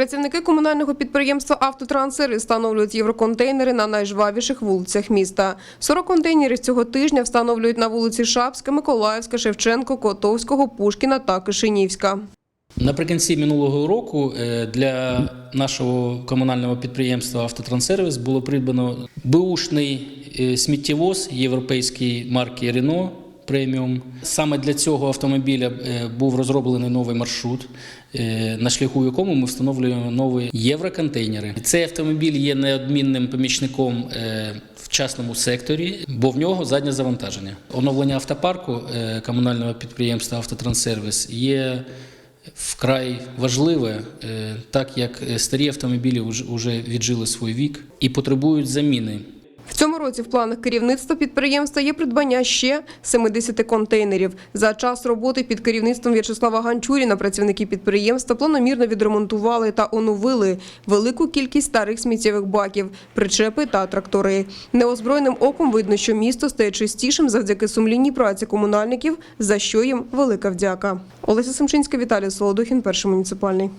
Працівники комунального підприємства «Автотрансер» встановлюють євроконтейнери на найжвавіших вулицях міста. 40 контейнерів цього тижня встановлюють на вулиці Шапська, Миколаївська, Шевченко, Котовського, Пушкіна та Кишинівська. Наприкінці минулого року е, для нашого комунального підприємства Автотранссервіс було придбано беушний е, сміттєвоз європейської марки Рено преміум. Саме для цього автомобіля е, був розроблений новий маршрут, е, на шляху якому ми встановлюємо нові євроконтейнери. Цей автомобіль є неодмінним помічником е, в секторі, бо в нього заднє завантаження. Оновлення автопарку комунального підприємства Автотранссервіс є вкрай важливе, так як старі автомобілі вже віджили свій вік і потребують заміни. В цьому році в планах керівництва підприємства є придбання ще 70 контейнерів. За час роботи під керівництвом В'ячеслава Ганчуріна працівники підприємства планомірно відремонтували та оновили велику кількість старих сміттєвих баків, причепи та трактори. Неозброєним оком видно, що місто стає чистішим завдяки сумлінній праці комунальників, за що їм велика вдяка. Олеся Семчинська, Віталій Солодухін, перший муніципальний.